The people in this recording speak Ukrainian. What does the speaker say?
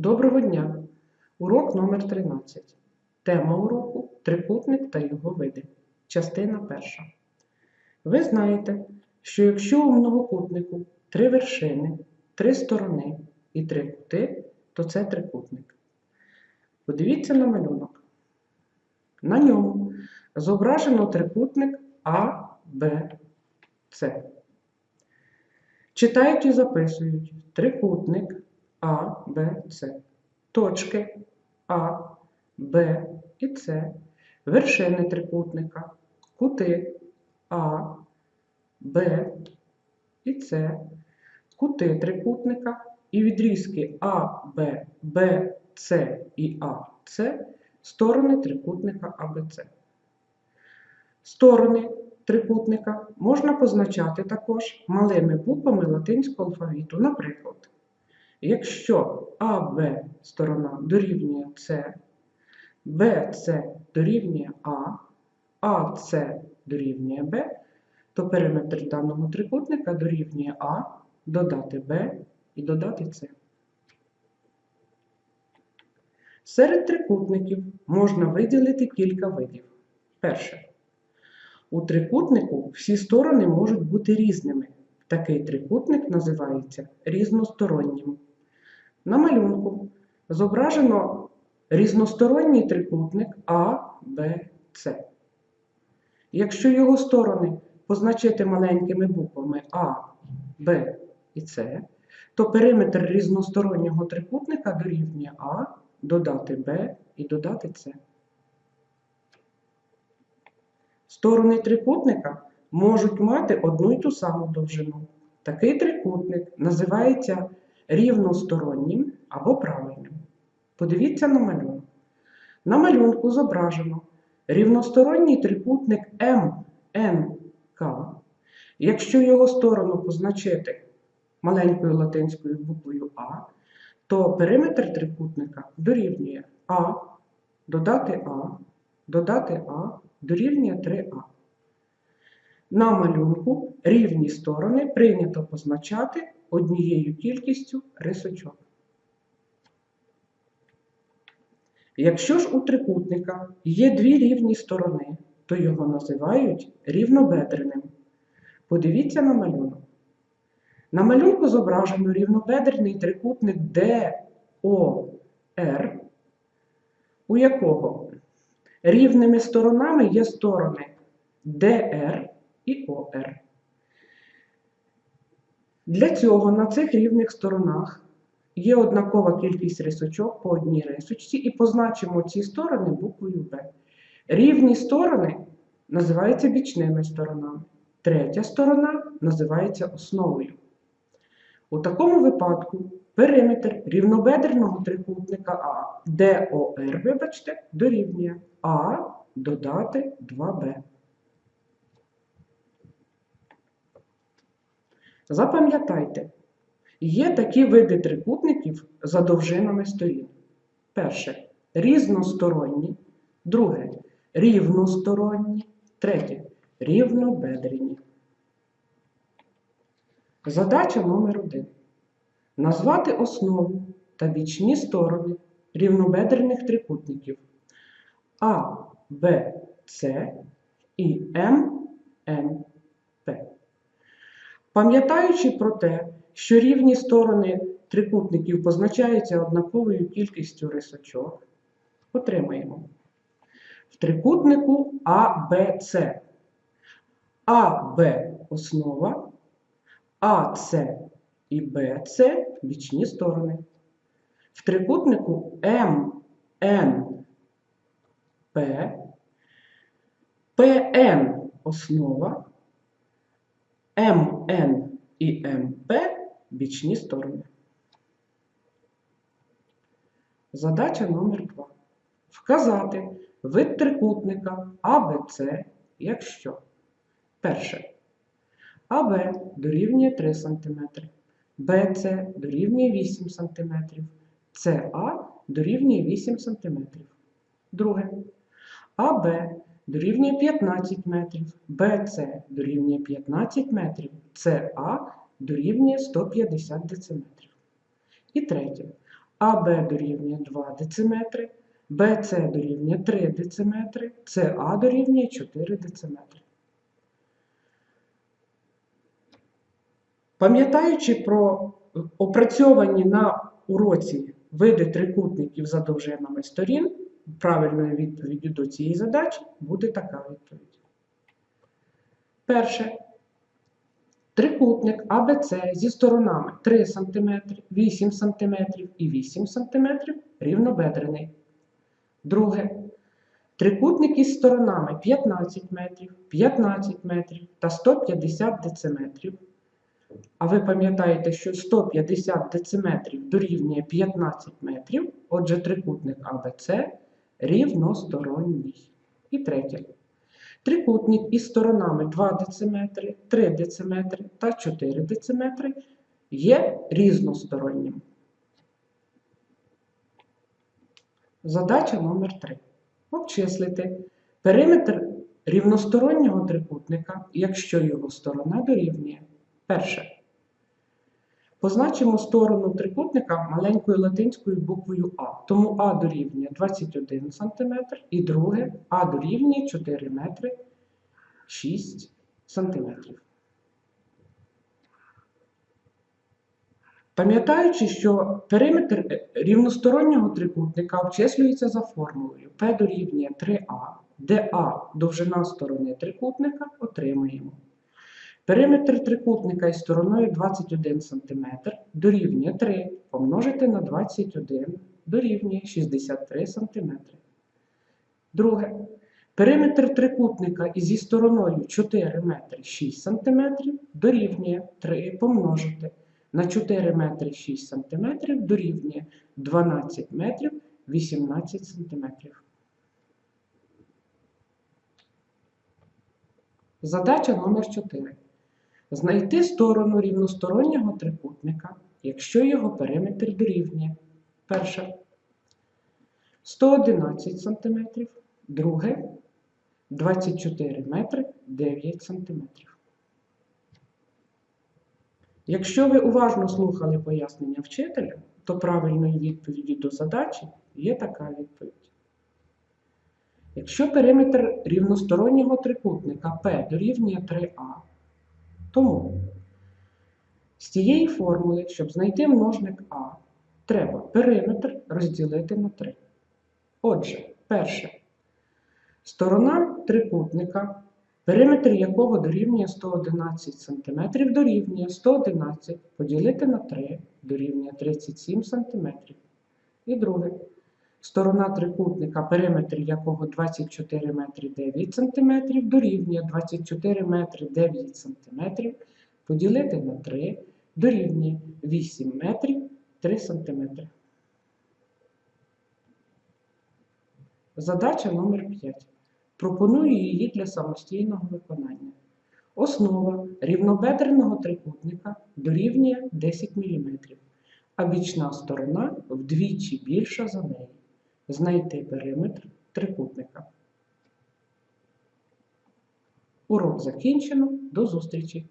Доброго дня! Урок номер 13. Тема уроку трикутник та його види. Частина перша. Ви знаєте, що якщо у многокутнику три вершини, три сторони і три кути, то це трикутник. Подивіться на малюнок. На ньому зображено трикутник А, Б, С. Читають і записують трикутник А, Б, С. Точки А, Б і С. Вершини трикутника, кути А, Б і С. Кути трикутника і відрізки А, Б, Б, С і А, С сторони трикутника АБЦ. Сторони трикутника можна позначати також малими буквами латинського алфавіту. Наприклад, якщо АБ сторона дорівнює С, БЦ дорівнює А, АС дорівнює Б, то периметр даного трикутника дорівнює А, додати Б і додати С. Серед трикутників можна виділити кілька видів. Перше. У трикутнику всі сторони можуть бути різними. Такий трикутник називається різностороннім. На малюнку зображено різносторонній трикутник А, Б, С. Якщо його сторони позначити маленькими буквами А, Б і С, то периметр різностороннього трикутника дорівнює А, додати Б і додати С. Сторони трикутника можуть мати одну й ту саму довжину. Такий трикутник називається рівностороннім або правильним. Подивіться на малюнок. На малюнку зображено рівносторонній трикутник МНК. Якщо його сторону позначити маленькою латинською буквою А, то периметр трикутника дорівнює А, додати А, додати А дорівнює 3А. На малюнку рівні сторони прийнято позначати однією кількістю рисочок. Якщо ж у трикутника є дві рівні сторони, то його називають рівнобедреним. Подивіться на малюнок. На малюнку зображено рівнобедрений трикутник DOR, у якого рівними сторонами є сторони DR і ОР. Для цього на цих рівних сторонах є однакова кількість рисочок по одній рисочці і позначимо ці сторони буквою Б. Рівні сторони називаються бічними сторонами. Третя сторона називається основою. У такому випадку периметр рівнобедреного трикутника А, ДОР, вибачте, дорівнює А додати 2Б. Запам'ятайте, є такі види трикутників за довжинами сторін. Перше різносторонні, друге рівносторонні, третє рівнобедрені. Задача номер один. Назвати основу та бічні сторони рівнобедрених трикутників А, Б, С і М, П. Пам'ятаючи про те, що рівні сторони трикутників позначаються однаковою кількістю рисочок, отримаємо в трикутнику АБЦ. АБ основа, АС і БЦ бічні сторони. В трикутнику МНП, ПН основа, МН і МП бічні сторони. Задача номер 2. Вказати вид трикутника АБЦ, якщо перше. АБ дорівнює 3 см, БЦ дорівнює 8 см, СА дорівнює 8 см. Друге. АБ дорівнює 15 метрів, БЦ дорівнює 15 метрів, СА дорівнює 150 дециметрів. І третє. АБ дорівнює 2 дециметри, БЦ дорівнює 3 дециметри, СА дорівнює 4 дециметри. Пам'ятаючи про опрацьовані на уроці види трикутників за довжинами сторін, правильною відповіддю до цієї задачі буде така відповідь. Перше. Трикутник АБЦ зі сторонами 3 см, 8 см і 8 см рівнобедрений. Друге. Трикутник із сторонами 15 метрів, 15 метрів та 150 дециметрів. А ви пам'ятаєте, що 150 дециметрів дорівнює 15 метрів, отже, трикутник АБЦ рівносторонній. І третє. Трикутник із сторонами 2 дециметри, 3 дециметри та 4 дециметри є різностороннім. Задача номер 3. Обчислити периметр рівностороннього трикутника, якщо його сторона дорівнює. Перше. Позначимо сторону трикутника маленькою латинською буквою А. Тому А дорівнює 21 см і друге А дорівнює 4 метри 6 см. Пам'ятаючи, що периметр рівностороннього трикутника обчислюється за формулою P дорівнює 3А, де А довжина сторони трикутника отримуємо. Периметр трикутника із стороною 21 см дорівнює 3 помножити на 21 дорівнює 63 см. Друге. Периметр трикутника із стороною 4 метри 6 см дорівнює 3 помножити на 4 метри 6 см дорівнює 12 метрів 18 см. Задача номер 4. Знайти сторону рівностороннього трикутника, якщо його периметр дорівнює. Перше 111 см, друге 24 метри 9 см. Якщо ви уважно слухали пояснення вчителя, то правильною відповіддю до задачі є така відповідь. Якщо периметр рівностороннього трикутника P дорівнює 3А, тому з цієї формули, щоб знайти множник А, треба периметр розділити на 3. Отже, перше, сторона трикутника, периметр якого дорівнює 111 см, дорівнює 111 поділити на 3 дорівнює 37 см. І друге, сторона трикутника, периметр якого 24 метри 9 см, дорівнює 24 метри 9 см, поділити на 3 дорівнює 8 метрів 3 см. Задача номер 5. Пропоную її для самостійного виконання. Основа рівнобедреного трикутника дорівнює 10 мм, а бічна сторона вдвічі більша за неї. Знайти периметр трикутника. Урок закінчено. До зустрічі!